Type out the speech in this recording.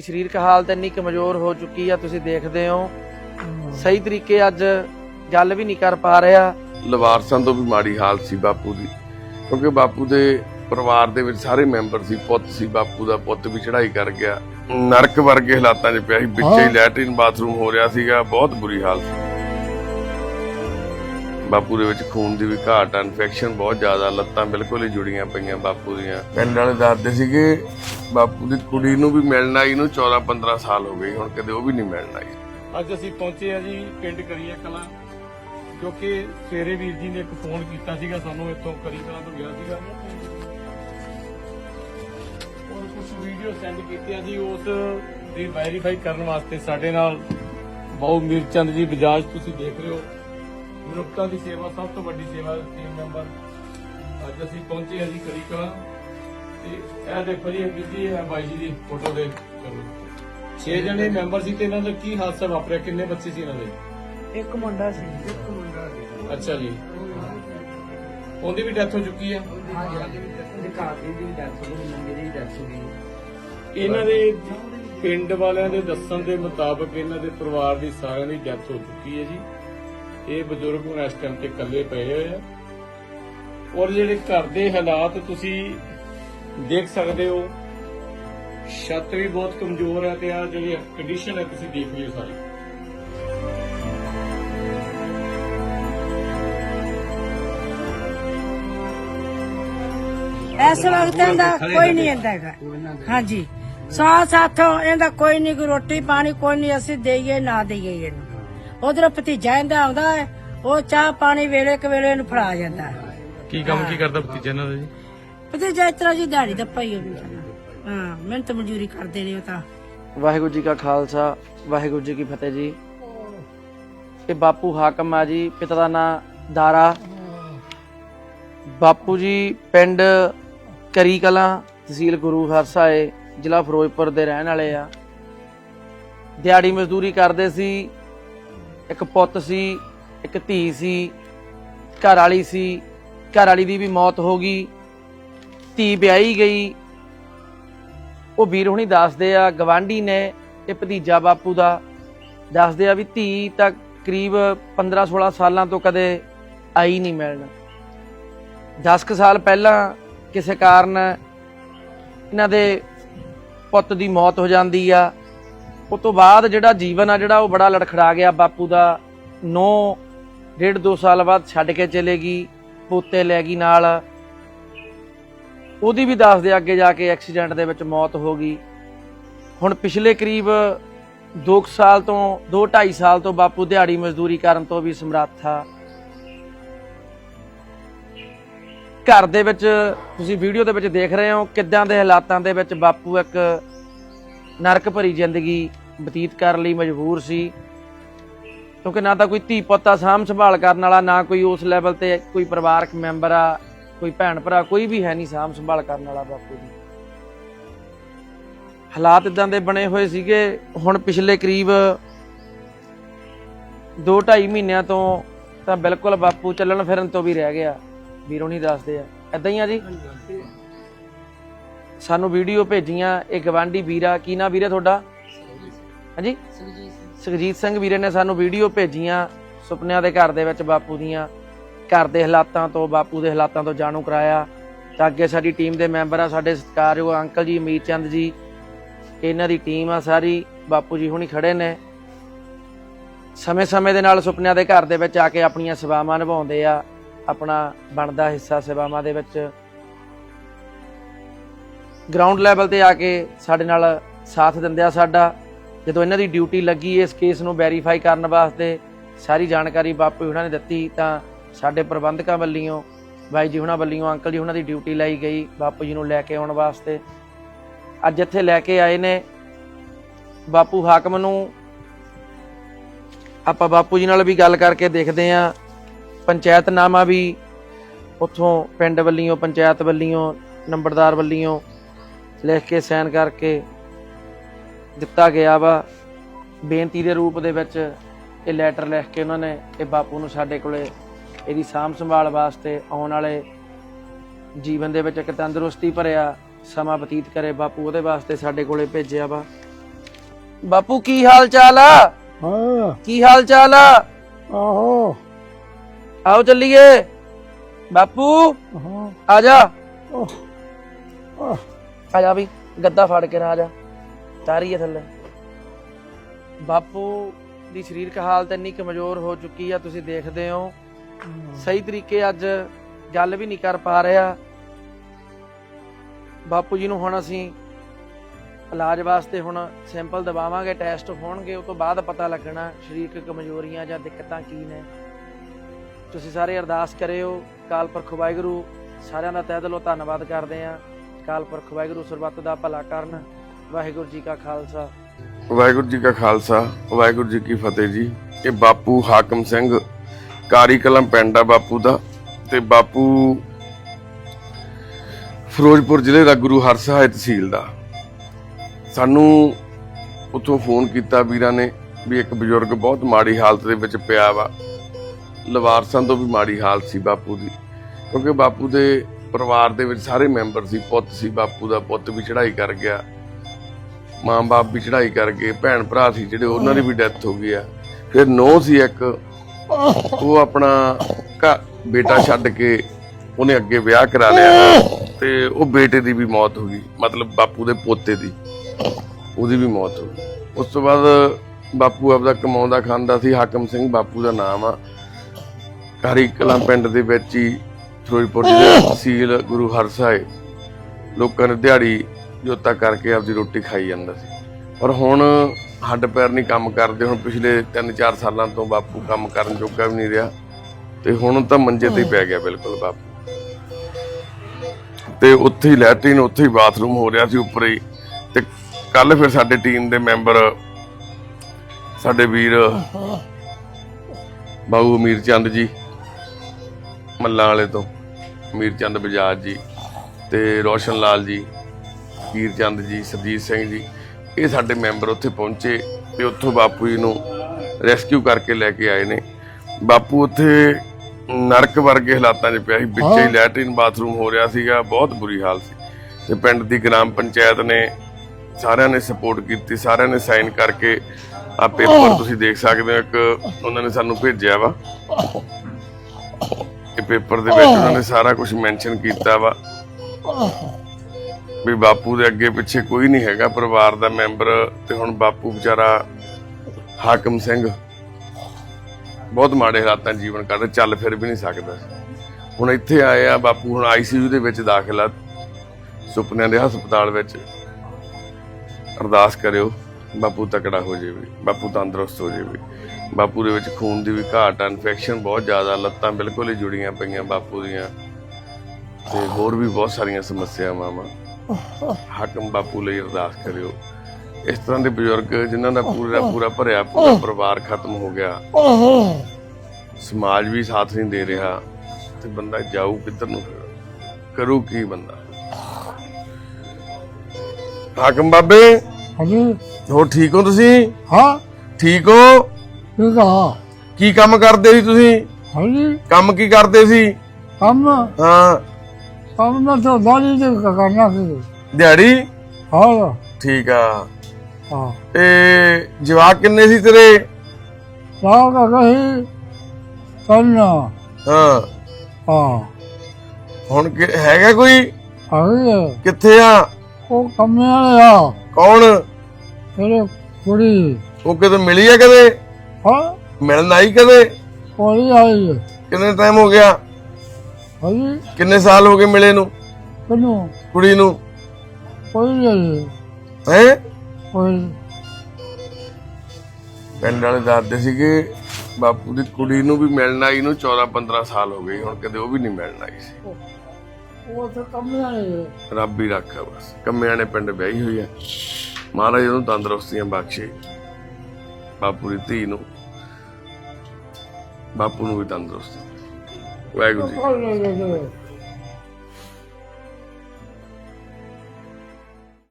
ਸਰੀਰਕ ਹਾਲਤ ਇੰਨੀ ਕਮਜ਼ੋਰ ਹੋ ਚੁੱਕੀ ਆ ਤੁਸੀਂ ਦੇਖਦੇ ਹੋ। ਸਹੀ ਤਰੀਕੇ ਅੱਜ ਗੱਲ ਵੀ ਨਹੀਂ ਕਰ ਪਾ ਰਿਹਾ। ਲਵਾਰਸਾਂ ਤੋਂ ਵੀ ਮਾੜੀ ਹਾਲਤ ਸੀ ਬਾਪੂ ਦੀ ਕਿਉਂਕਿ ਬਾਪੂ ਦੇ ਪਰਿਵਾਰ ਦੇ ਵਿੱਚ ਸਾਰੇ ਮੈਂਬਰ ਸੀ ਪੁੱਤ ਸੀ ਬਾਪੂ ਦਾ ਪੁੱਤ ਵੀ ਚੜ੍ਹਾਈ ਕਰ ਗਿਆ। ਨਰਕ ਵਰਗੇ ਹਾਲਾਤਾਂ 'ਚ ਪਿਆ ਸੀ ਵਿੱਚੇ ਹੀ। ਲੈਟਰਿਨ ਬਾਥਰੂਮ ਹੋ ਰਿਹਾ ਸੀਗਾ ਬਹੁਤ ਬੁਰੀ ਹਾਲਤ ਸੀ। ਬਾਪੂ ਦੇ ਵਿੱਚ ਖੂਨ ਦੀ ਵੀ ਘਾਟ ਆ ਇਨਫੈਕਸ਼ਨ ਬਹੁਤ ਜ਼ਿਆਦਾ ਲੱਤਾਂ ਬਿਲਕੁਲ ਹੀ ਜੁੜੀਆਂ ਪਈਆਂ ਬਾਪੂ ਦੀਆਂ। ਪਿੰਡ ਵਾਲੇ ਦੱਸਦੇ ਸੀਗੇ ਬਾਪੂ ਦੀ ਕੁੜੀ ਨੂੰ ਵੀ ਮਿਲਣ ਆਈ ਨੂੰ 14 15 ਸਾਲ ਹੋ ਗਏ ਹੁਣ ਕਦੇ ਉਹ ਵੀ ਨਹੀਂ ਮਿਲਣ ਆਈ। ਅੱਜ ਅਸੀਂ ਪਹੁੰਚੇ ਆ ਜੀ ਪਿੰਡ ਕਰੀਆ ਕਲਾਂ ਜੋ ਕਿ ਸਵੇਰੇ ਵੀਰ ਜੀ ਨੇ ਇੱਕ ਫੋਨ ਕੀਤਾ ਸੀਗਾ ਸਾਨੂੰ ਇੱਥੋਂ ਕਰੀ ਕਲਾਂ ਤੋਂ ਗਿਆ ਸੀਗਾ। ਔਰ ਕੁਝ ਵੀਡੀਓ ਸੈਂਡ ਕੀਤੀਆਂ ਜੀ ਉਸ ਦੀ ਵੈਰੀਫਾਈ ਕਰਨ ਵਾਸਤੇ ਸਾਡੇ ਨਾਲ ਬਹੁ ਮਿਰਚੰਦ ਜੀ ਬਜਾਜ ਤੁਸੀਂ ਦੇਖ ਰਹੇ ਹੋ। ਮਨੁੱਖਤਾ ਦੀ ਸੇਵਾ ਸਭ ਤੋਂ ਵੱਡੀ ਸੇਵਾ ਟੀਮ ਮੈਂਬਰ ਅੱਜ ਅਸੀਂ ਪਹੁੰਚੇ ਆ ਜੀ ਕਰੀ ਕਲਾਂ ਤੇ ਇਹ ਦੇਖੋ ਜੀ ਜੀ ਹੈ ਬਾਈ ਜੀ ਦੀ ਫੋਟੋ ਦੇ ਕਰੋ 6 ਜਣੇ ਮੈਂਬਰ ਸੀ ਤੇ ਇਹਨਾਂ ਦਾ ਕੀ ਹਾਦਸਾ ਵਾਪਰਿਆ? ਕਿੰਨੇ ਬੱਚੇ ਸੀ ਇਹਨਾਂ ਦੇ? ਇੱਕ ਮੁੰਡਾ ਸੀ। ਇੱਕ ਮੁੰਡਾ ਸੀ। ਅੱਛਾ ਜੀ। ਉਹਦੀ ਵੀ ਡੈਥ ਹੋ ਚੁੱਕੀ ਹੈ? ਉਹਦੇ ਘਰ ਦੀ ਵੀ ਡੈਥ ਹੋ ਗਈ ਮੁੰਡੇ ਦੀ ਡੈਥ ਹੋ ਗਈ। ਇਹਨਾਂ ਦੇ ਪਿੰਡ ਵਾਲਿਆਂ ਦੇ ਦੱਸਣ ਦੇ ਮੁਤਾਬਕ ਇਹਨਾਂ ਦੇ ਪਰਿਵਾਰ ਦੀ ਸਾਰਿਆਂ ਦੀ ਡੈਥ ਹੋ ਚੁੱਕੀ ਹੈ ਜੀ। ਇਹ ਬਜ਼ੁਰਗ ਹੁਣ ਇਸ ਟਾਈਮ ਤੇ ਇਕੱਲੇ ਪਏ ਹੋਏ ਆ। ਔਰ ਜਿਹੜੇ ਘਰ ਦੇ ਹਾਲਾਤ ਤੁਸੀਂ ਦੇਖ ਸਕਦੇ ਹੋ, ਛੱਤ ਵੀ ਬਹੁਤ ਕਮਜ਼ੋਰ ਹੈ ਤੇ ਆ ਜਿਹੜੀ ਕੰਡੀਸ਼ਨ ਹੈ ਤੁਸੀਂ ਦੇਖ ਲਿਓ ਸਾਰੀ। ਇਸ ਵਕਤ ਇਹਦਾ ਕੋਈ ਨਹੀਂ ਇਹਦਾ ਹੈਗਾ। ਹਾਂਜੀ। ਸਾਥ ਸਾਥੋਂ ਇਹਦਾ ਕੋਈ ਨਹੀਂ, ਕੋਈ ਰੋਟੀ ਪਾਣੀ, ਕੋਈ ਨਹੀਂ, ਅਸੀਂ ਦੇਈਏ, ਨਾ ਦੇਈਏ ਇਹਨੂੰ। ਉਧਰ ਭਤੀਜਾ ਇਹਦਾ ਆਉਂਦਾ ਹੈ ਉਹ ਚਾਹ ਪਾਣੀ ਵੇਲੇ ਕ ਵੇਲੇ ਇਹਨੂੰ ਫੜਾ ਜਾਂਦਾ ਹੈ। ਕੀ ਕੰਮ ਕੀ ਕਰਦਾ ਭਤੀਜਾ ਇਹਨਾਂ ਦਾ ਜੀ? ਭਤੀਜਾ ਇਸ ਤਰ੍ਹਾਂ ਜੀ ਦਿਹਾੜੀ ਦਾ ਪਈ ਉਹਨੂੰ ਹਾਂ ਮਿਹਨਤ ਮਜ਼ਦੂਰੀ ਕਰਦੇ ਨੇ ਉਹ ਤਾਂ। ਵਾਹਿਗੁਰੂ ਜੀ ਕਾ ਖਾਲਸਾ ਵਾਹਿਗੁਰੂ ਜੀ ਕੀ ਫਤਿਹ ਜੀ। ਇਹ ਬਾਪੂ ਹਾਕਮ ਆ ਜੀ ਪਿਤਾ ਦਾ ਨਾਂ ਦਾਰਾ। ਬਾਪੂ ਜੀ ਪਿੰਡ ਕਰੀ ਕਲਾਂ ਤਹਿਸੀਲ ਗੁਰੂ ਹਰਸਾਏ ਜ਼ਿਲ੍ਹਾ ਫਿਰੋਜ਼ਪੁਰ ਦੇ ਰਹਿਣ ਵਾਲੇ ਆ। ਦਿਹਾੜੀ ਮਜ਼ਦੂਰੀ ਕਰਦੇ ਸੀ ਇੱਕ ਪੁੱਤ ਸੀ, ਇੱਕ ਧੀ ਸੀ ਘਰ ਵਾਲੀ ਸੀ ਘਰ ਵਾਲੀ ਦੀ ਵੀ ਮੌਤ ਹੋ ਗਈ, ਧੀ ਵਿਆਹੀ ਗਈ। ਉਹ ਵੀਰ ਹੁਣੀ ਦੱਸਦੇ ਆ, ਗਵਾਂਢੀ ਨੇ ਇਹ ਭਤੀਜਾ ਬਾਪੂ ਦਾ। ਦੱਸਦੇ ਆ ਵੀ ਧੀ ਤਾਂ ਕਰੀਬ 15 16 ਸਾਲਾਂ ਤੋਂ ਕਦੇ ਆਈ ਨਹੀਂ ਮਿਲਣ। 10 ਕੁ ਸਾਲ ਪਹਿਲਾਂ ਕਿਸੇ ਕਾਰਨ ਇਹਨਾਂ ਦੇ ਪੁੱਤ ਦੀ ਮੌਤ ਹੋ ਜਾਂਦੀ ਆ। ਉਸ ਤੋਂ ਬਾਅਦ ਜਿਹੜਾ ਜੀਵਨ ਆ, ਜਿਹੜਾ ਉਹ ਬੜਾ ਲੜਖੜਾ ਗਿਆ ਬਾਪੂ ਦਾ। ਨੌ, ਡੇਢ, ਦੋ ਸਾਲ ਬਾਅਦ ਛੱਡ ਕੇ ਚਲੇ ਗਈ, ਪੋਤੇ ਲੈ ਗਈ ਨਾਲ। ਉਹਦੀ ਵੀ ਦੱਸਦੇ ਆ ਅੱਗੇ ਜਾ ਕੇ ਐਕਸੀਡੈਂਟ ਦੇ ਵਿੱਚ ਮੌਤ ਹੋ ਗਈ। ਹੁਣ ਪਿਛਲੇ ਕਰੀਬ 2 ਸਾਲ ਤੋਂ 2 2.5 ਸਾਲ ਤੋਂ ਬਾਪੂ ਦਿਹਾੜੀ ਮਜ਼ਦੂਰੀ ਕਰਨ ਤੋਂ ਵੀ ਸਮਰੱਥ ਆ। ਘਰ ਦੇ ਵਿੱਚ ਤੁਸੀਂ ਵੀਡੀਓ ਦੇ ਵਿੱਚ ਦੇਖ ਰਹੇ ਹੋ ਕਿੱਦਾਂ ਦੇ ਹਾਲਾਤਾਂ ਦੇ ਵਿੱਚ ਬਾਪੂ ਇੱਕ ਨਰਕ ਭਰੀ ਜ਼ਿੰਦਗੀ ਬਤੀਤ ਕਰਨ ਲਈ ਮਜਬੂਰ ਸੀ। ਕਿਉਂਕਿ ਨਾ ਤਾਂ ਕੋਈ ਧੀ ਪੁੱਤਾ ਸਾਂਭ ਸੰਭਾਲ ਕਰਨ ਵਾਲਾ, ਨਾ ਕੋਈ ਉਸ ਲੈਵਲ ਤੇ ਕੋਈ ਪਰਿਵਾਰਕ ਮੈਂਬਰ ਆ, ਕੋਈ ਭੈਣ ਭਰਾ, ਕੋਈ ਵੀ ਹੈ ਨਹੀਂ ਸਾਂਭ ਸੰਭਾਲ ਕਰਨ ਵਾਲਾ ਬਾਪੂ ਜੀ। ਹਾਲਾਤ ਇਦਾਂ ਦੇ ਬਣੇ ਹੋਏ ਸੀਗੇ। ਹੁਣ ਪਿਛਲੇ ਕਰੀਬ 2.5 ਮਹੀਨਿਆਂ ਤੋਂ ਤਾਂ ਬਿਲਕੁਲ ਬਾਪੂ ਚੱਲਣ ਫਿਰਨ ਤੋਂ ਵੀ ਰਹਿ ਗਿਆ। ਵੀਰੋਂ ਨਹੀਂ ਦੱਸਦੇ ਆ। ਐਦਾਂ ਹੀ ਆ ਜੀ? ਸਾਨੂੰ ਵੀਡੀਓ ਭੇਜੀਆਂ ਇਹ ਗਵਾਂਢੀ ਵੀਰਾ, ਕੀ ਨਾ ਵੀਰੇ ਤੁਹਾਡਾ? ਹਾਂਜੀ? ਸੁਖਜੀਤ ਸਿੰਘ ਵੀਰੇ ਨੇ ਸਾਨੂੰ ਵੀਡੀਓ ਭੇਜੀਆਂ ਸੁਪਨਿਆਂ ਦੇ ਘਰ ਦੇ ਵਿੱਚ ਬਾਪੂ ਦੀਆਂ, ਘਰ ਦੇ ਹਾਲਾਤਾਂ ਤੋਂ, ਬਾਪੂ ਦੇ ਹਾਲਾਤਾਂ ਤੋਂ ਜਾਣੂ ਕਰਾਇਆ। ਤਾਂ ਅੱਗੇ ਸਾਡੀ ਟੀਮ ਦੇ ਮੈਂਬਰ ਆ, ਸਾਡੇ ਸਤਿਕਾਰਯੋਗ ਅੰਕਲ ਜੀ, ਅਮੀਰ ਚੰਦ ਜੀ, ਇਹਨਾਂ ਦੀ ਟੀਮ ਆ ਸਾਰੀ, ਬਾਪੂ ਜੀ ਹੁਣੀ ਖੜੇ ਨੇ। ਸਮੇਂ-ਸਮੇਂ ਦੇ ਨਾਲ ਸੁਪਨਿਆਂ ਦੇ ਘਰ ਦੇ ਵਿੱਚ ਆ ਕੇ ਆਪਣੀਆਂ ਸੇਵਾਵਾਂ ਨਿਭਾਉਂਦੇ ਆ, ਆਪਣਾ ਬਣਦਾ ਹਿੱਸਾ ਸੇਵਾਵਾਂ ਦੇ ਵਿੱਚ। ਗਰਾਊਂਡ ਲੈਵਲ ਤੇ ਆ ਕੇ ਸਾਡੇ ਨਾਲ ਸਾਥ ਦਿੰਦੇ ਸਾਡਾ। ਜਦੋਂ ਇਹਨਾਂ ਦੀ ਡਿਊਟੀ ਲੱਗੀ ਇਸ ਕੇਸ ਨੂੰ ਵੈਰੀਫਾਈ ਕਰਨ ਵਾਸਤੇ ਸਾਰੀ ਜਾਣਕਾਰੀ ਬਾਪੂ ਜੀ ਹੁਣਾਂ ਨੇ ਦਿੱਤੀ, ਤਾਂ ਸਾਡੇ ਪ੍ਰਬੰਧਕਾਂ ਵੱਲੋਂ, ਬਾਈ ਜੀ ਉਹਨਾਂ ਵੱਲੋਂ, ਅੰਕਲ ਜੀ ਉਹਨਾਂ ਦੀ ਡਿਊਟੀ ਲਈ ਗਈ, ਬਾਪੂ ਜੀ ਨੂੰ ਲੈ ਕੇ ਆਉਣ ਵਾਸਤੇ। ਅੱਜ ਇੱਥੇ ਲੈ ਕੇ ਆਏ ਨੇ। ਬਾਪੂ ਹਾਕਮ ਨੂੰ ਆਪਾਂ ਬਾਪੂ ਜੀ ਨਾਲ ਵੀ ਗੱਲ ਕਰਕੇ ਦੇਖਦੇ ਆਂ ਪੰਚਾਇਤਨਾਮਾ ਵੀ ਉੱਥੋਂ ਪਿੰਡ ਵੱਲੋਂ, ਪੰਚਾਇਤ ਵੱਲੋਂ, ਨੰਬਰਦਾਰ ਵੱਲੋਂ ਲਿਖ ਕੇ ਸਾਈਨ ਕਰਕੇ ਦਿੱਤਾ ਗਿਆ ਵਾ। ਬੇਨਤੀ ਦੇ ਰੂਪ ਦੇ ਵਿੱਚ ਇਹ ਲੈਟਰ ਲਿਖ ਕੇ ਉਹਨਾਂ ਨੇ ਇਹ ਬਾਪੂ ਨੂੰ ਸਾਡੇ ਕੋਲੇ ਇਹਦੀ ਸਾਂਭ ਸੰਭਾਲ ਵਾਸਤੇ ਆਉਣ ਵਾਲੇ ਜੀਵਨ ਦੇ ਵਿੱਚ ਇੱਕ ਤੰਦਰੁਸਤੀ ਭਰਿਆ ਸਮਾਂ ਬਤੀਤ ਕਰੇ ਬਾਪੂ ਉਹਦੇ ਵਾਸਤੇ ਸਾਡੇ ਕੋਲੇ ਭੇਜਿਆ ਵਾ। ਬਾਪੂ ਕੀ ਹਾਲ ਚਾਲ ਆ? ਹਾਂ। ਕੀ ਹਾਲ ਚਾਲ ਆ? ਆਹੋ। ਆਓ ਚੱਲੀਏ। ਬਾਪੂ ਹਾਂ। ਆ ਜਾ। ਆਹ, ਆ ਜਾ ਵੀ, ਗੱਦਾ ਫੜ ਕੇ ਨਾ ਆ ਜਾ। ਤਾਰੀ ਹੈ ਥੱਲੇ। ਬਾਪੂ ਦੀ ਸਰੀਰਕ ਹਾਲਤ ਇੰਨੀ ਕਮਜ਼ੋਰ ਹੋ ਚੁੱਕੀ ਆ, ਤੁਸੀਂ ਦੇਖਦੇ ਹੋ। ਸਹੀ ਤਰੀਕੇ ਅੱਜ ਗੱਲ ਵੀ ਨਹੀਂ ਕਰ ਪਾ ਰਿਹਾ। ਬਾਪੂ ਜੀ ਨੂੰ ਹੁਣ ਅਸੀਂ ਇਲਾਜ ਵਾਸਤੇ ਹੁਣ ਸੈਂਪਲ ਦਵਾਵਾਂਗੇ, ਟੈਸਟ ਹੋਣਗੇ, ਉਹ ਤੋਂ ਬਾਅਦ ਪਤਾ ਲੱਗਣਾ ਸਰੀਰਕ ਕਮਜ਼ੋਰੀਆਂ ਜਾਂ ਦਿੱਕਤਾਂ ਕੀ ਨੇ। ਤੁਸੀਂ ਸਾਰੇ ਅਰਦਾਸ ਕਰਿਓ, ਕਾਲ ਪੁਰਖ ਵਾਹਿਗੁਰੂ, ਸਾਰਿਆਂ ਦਾ ਤਹਿ ਦਿਲੋਂ ਧੰਨਵਾਦ ਕਰਦੇ ਆਂ ਕਾਲ ਪੁਰਖ ਵਾਹਿਗੁਰੂ, ਸਰਬੱਤ ਦਾ ਭਲਾ ਕਰਨ। ਵਾਹਿਗੁਰੂ ਜੀ ਕਾ ਖਾਲਸਾ। ਵਾਹਿਗੁਰੂ ਜੀ ਕਾ ਖਾਲਸਾ, ਵਾਹਿਗੁਰੂ ਜੀ ਕੀ ਫਤਿਹ ਜੀ। ਇਹ ਬਾਪੂ ਹਾਕਮ ਸਿੰਘ ਕਾਰੀ ਕਲਮ ਪਿੰਡ ਆ ਬਾਪੂ ਦਾ। ਤੇ ਬਾਪੂ ਫਿਰੋਜ਼ਪੁਰ ਜ਼ਿਲ੍ਹੇ ਦਾ ਗੁਰੂ ਹਰਸਹਾਏ ਤਹਿਸੀਲ ਦਾ। ਸਾਨੂੰ ਉੱਥੋਂ ਫੋਨ ਕੀਤਾ ਵੀਰਾਂ ਨੇ ਵੀ ਇੱਕ ਬਜ਼ੁਰਗ ਬਹੁਤ ਮਾੜੀ ਹਾਲਤ ਦੇ ਵਿੱਚ ਪਿਆ ਵਾ। ਲਵਾਰਸਾਂ ਤੋਂ ਵੀ ਮਾੜੀ ਹਾਲਤ ਸੀ ਬਾਪੂ ਦੀ। ਕਿਉਂਕਿ ਬਾਪੂ ਦੇ ਪਰਿਵਾਰ ਦੇ ਵਿੱਚ ਸਾਰੇ ਮੈਂਬਰ ਸੀ, ਪੁੱਤ ਸੀ, ਬਾਪੂ ਦਾ ਪੁੱਤ ਵੀ ਚੜਾਈ ਕਰ ਗਿਆ। ਮਾਂ-ਬਾਪ ਵੀ ਚੜਾਈ ਕਰ ਗਏ ਭੈਣ ਭਰਾ ਸੀ ਜਿਹੜੇ, ਉਹਨਾਂ ਦੀ ਵੀ ਡੈਥ ਹੋ ਗਈ ਆ। ਫਿਰ ਨੋ ਸੀ ਇੱਕ, ਉਹ ਆਪਣਾ ਬੇਟਾ ਛੱਡ ਕੇ ਉਹਨੇ ਅੱਗੇ ਵਿਆਹ ਕਰਾ ਲਿਆ ਤੇ ਉਹ ਬੇਟੇ ਦੀ ਵੀ ਮੌਤ ਹੋ ਗਈ, ਮਤਲਬ ਬਾਪੂ ਦੇ ਪੋਤੇ ਦੀ। ਉਹਦੀ ਵੀ ਮੌਤ ਹੋ ਗਈ। ਉਸ ਤੋਂ ਬਾਅਦ ਬਾਪੂ ਆਪਦਾ ਕਮਾਉਂਦਾ ਖਾਂਦਾ ਸੀ, ਹਾਕਮ ਸਿੰਘ ਬਾਪੂ ਦਾ ਨਾਮ ਆ। ਕਾਰੀ ਕਲਾਂ ਪਿੰਡ ਦੇ ਵਿੱਚ ਹੀ ਫਿਰੋਜ਼ਪੁਰ ਜ਼ਿਲ੍ਹੇ ਦਾ ਤਹਿਸੀਲ ਗੁਰੂ ਹਰ ਸਾਹਿਬ, ਲੋਕਾਂ ਨੇ ਦਿਹਾੜੀ ਜੋਤਾ ਕਰਕੇ ਆਪਦੀ ਰੋਟੀ ਖਾਈ ਜਾਂਦਾ ਸੀ। ਪਰ ਹੁਣ ਹੱਡ ਪੈਰ ਨਹੀਂ ਕੰਮ ਕਰਦੇ, ਹੁਣ ਪਿਛਲੇ 3-4 ਸਾਲਾਂ ਤੋਂ ਬਾਪੂ ਕੰਮ ਕਰਨ ਜੋਗਾ ਵੀ ਨਹੀਂ ਰਿਹਾ ਤੇ ਹੁਣ ਤਾਂ ਮੰਜੇ ਤੇ ਹੀ ਪੈ ਗਿਆ ਬਿਲਕੁਲ ਬਾਪੂ। ਤੇ ਉੱਥੇ ਹੀ ਲੈਟਰਿਨ, ਉੱਥੇ ਹੀ ਬਾਥਰੂਮ ਹੋ ਰਿਹਾ ਸੀ ਉੱਪਰ ਹੀ। ਤੇ ਕੱਲ ਫਿਰ ਸਾਡੇ ਟੀਮ ਦੇ ਮੈਂਬਰ, ਸਾਡੇ ਵੀਰ ਬਾਬੂ ਅਮੀਰ ਚੰਦ ਜੀ, ਮੱਲਾਂ ਵਾਲੇ ਤੋਂ। ਅਮੀਰ ਚੰਦ ਬਜਾਜ ਜੀ ਤੇ ਰੋਸ਼ਨ ਲਾਲ ਜੀ ਕੀਰ ਚੰਦ ਜੀ ਸਰਜੀਤ ਸਿੰਘ ਜੀ ਇਹ ਸਾਡੇ ਮੈਂਬਰ ਉੱਥੇ ਪਹੁੰਚੇ ਤੇ ਉੱਥੋਂ ਬਾਪੂ ਜੀ ਨੂੰ ਰੈਸਕਿਊ ਕਰਕੇ ਲੈ ਕੇ ਆਏ ਨੇ। ਬਾਪੂ ਉੱਥੇ ਨਰਕ ਵਰਗੇ ਹਾਲਾਤਾਂ 'ਚ ਪਿਆ ਸੀ ਵਿੱਚੇ ਹੀ ਲੈਟਰਿਨ ਬਾਥਰੂਮ ਹੋ ਰਿਹਾ ਸੀਗਾ ਬਹੁਤ ਬੁਰੀ ਹਾਲ ਸੀ। ਤੇ ਪਿੰਡ ਦੀ ਗ੍ਰਾਮ ਪੰਚਾਇਤ ਨੇ ਸਾਰਿਆਂ ਨੇ ਸਪੋਰਟ ਕੀਤੀ ਸਾਰਿਆਂ ਨੇ ਸਾਈਨ ਕਰਕੇ ਆ ਪੇਪਰ ਤੁਸੀਂ ਦੇਖ ਸਕਦੇ ਹੋ ਇੱਕ ਉਹਨਾਂ ਨੇ ਸਾਨੂੰ ਭੇਜਿਆ ਵਾ। ਇਹ ਪੇਪਰ ਦੇ ਵਿੱਚ ਉਹਨਾਂ ਨੇ ਸਾਰਾ ਕੁਝ ਮੈਂਸ਼ਨ ਕੀਤਾ ਵਾ। ਵੀ ਬਾਪੂ ਦੇ ਅੱਗੇ ਪਿੱਛੇ ਕੋਈ ਨਹੀਂ ਹੈਗਾ ਪਰਿਵਾਰ ਦਾ ਮੈਂਬਰ ਤੇ ਹੁਣ ਬਾਪੂ ਵਿਚਾਰਾ ਹਾਕਮ ਸਿੰਘ। ਬਹੁਤ ਮਾੜੇ ਹਾਲਾਤਾਂ ਜੀਵਨ ਕੱਢ ਚੱਲ ਫਿਰ ਵੀ ਨਹੀਂ ਸਕਦਾ। ਹੁਣ ਇੱਥੇ ਆਏ ਆ ਬਾਪੂ ਹੁਣ ਆਈਸੀਯੂ ਦੇ ਵਿੱਚ ਦਾਖਲ ਆ ਸੁਪਨਿਆਂ ਦੇ ਹਸਪਤਾਲ ਵਿੱਚ। ਅਰਦਾਸ ਕਰਿਓ ਬਾਪੂ ਤਕੜਾ ਹੋ ਜਾਵੇ ਬਾਪੂ ਤੰਦਰੁਸਤ ਹੋ ਜਾਵੇ। ਬਾਪੂ ਦੇ ਵਿੱਚ ਖੂਨ ਦੀ ਵੀ ਘਾਟ ਆ ਇਨਫੈਕਸ਼ਨ ਬਹੁਤ ਜ਼ਿਆਦਾ ਲੱਤਾਂ ਬਿਲਕੁਲ ਹੀ ਜੁੜੀਆਂ ਪਈਆਂ ਬਾਪੂ ਦੀਆਂ। ਤੇ ਹੋਰ ਵੀ ਬਹੁਤ ਸਾਰੀਆਂ ਸਮੱਸਿਆਵਾਂ ਵਾ। ਹਾਕਮ ਬਾਪੂ ਲਈ ਅਰਦਾਸ ਕਰਿਓ। ਇਸ ਤਰ੍ਹਾਂ ਦੇ ਬਜ਼ੁਰਗ ਜਿਨ੍ਹਾਂ ਦਾ ਪੂਰਾ ਪੂਰਾ ਭਰਿਆ ਪੂਰਾ ਪਰਿਵਾਰ ਖਤਮ ਹੋ ਗਿਆ ਸਮਾਜ ਵੀ ਸਾਥ ਨਹੀਂ ਦੇ ਰਿਹਾ ਤੇ ਬੰਦਾ ਜਾਊ ਕਿੱਧਰ ਨੂੰ ਕਰੂ ਕੀ ਬੰਦਾ? ਹਾਕਮ ਬਾਬੇ ਹਾਂਜੀ। ਹੋਰ ਠੀਕ ਹੋ ਤੁਸੀਂ? ਹਾਂ। ਠੀਕ ਹੋ? ਆ ਕੀ ਕੰਮ ਕਰਦੇ ਸੀ ਤੁਸੀਂ? ਹਾਂਜੀ। ਕੰਮ ਕੀ ਕਰਦੇ ਸੀ? ਕੰਮ? ਹਾਂ। ਕੰਮ ਮੈਂ ਤਾਂ ਦਾੜੀ ਤੇ ਕਰਨਾ ਸੀ। ਦਿਹਾੜੀ? ਹਾਂ। ਠੀਕ ਆ। ਹਾਂ। ਤੇ ਜਵਾਕ ਕਿੰਨੇ ਸੀ ਤੇਰੇ? ਸਾਹ ਕਾ ਕਹੀ ਹਾਂ। ਹਾਂ। ਹੁਣ ਕਿ- ਹੈਗਾ ਕੋਈ? ਹੈ ਕਿੱਥੇ ਆ? ਉਹ ਕੰਮੇ ਵਾਲਾ ਕੌਣ? ਤੇਰੇ ਕੁੜੀ। ਉਹ ਕਦੇ ਮਿਲੀ ਆ ਕਦੇ? ਹਾਂ। ਮਿਲਣ ਆਈ ਕਦੇ? ਕੁੜੀ ਆਈ ਹੈ ਕਿੰਨੇ ਟਾਈਮ ਹੋ ਗਿਆ? ਹਾਂਜੀ ਕਿੰਨੇ ਸਾਲ ਹੋ ਗਏ ਮਿਲੇ ਨੂੰ? ਕਿਨੂੰ? ਕੁੜੀ ਨੂੰ? ਕੋਈ ਨਹੀਂ ਹੈ? ਕੋਈ ਪਿੰਡ ਵਾਲੇ ਦੱਸਦੇ ਸੀਗੇ ਬਾਪੂ ਦੀ ਕੁੜੀ ਨੂੰ ਵੀ ਮਿਲਣ ਆਈ ਨੂੰ 14 15 ਸਾਲ ਹੋ ਗਏ ਹੁਣ ਕਦੇ ਉਹ ਵੀ ਨਹੀਂ ਮਿਲਣ ਆਈ ਸੀ। ਉਹ ਤਾਂ ਕੰਮੇ ਵਾਲੇ ਰੱਬ ਹੀ ਰੱਖਾ ਬਸ। ਕੰਮਿਆਂ ਨੇ ਪਿੰਡ ਵਿਆਹੀ ਹੋਈ ਹੈ ਮਹਾਰਾਜ ਉਹਨੂੰ ਤੰਦਰੁਸਤੀਆਂ ਬਖਸ਼ੇ। ਬਾਪੂ ਦੀ ਧੀ ਨੂੰ ਬਾਪੂ ਨੂੰ ਵੀ ਤੰਦਰੁਸਤੀ। ਵਾਹਿਗੁਰੂ ਜੀ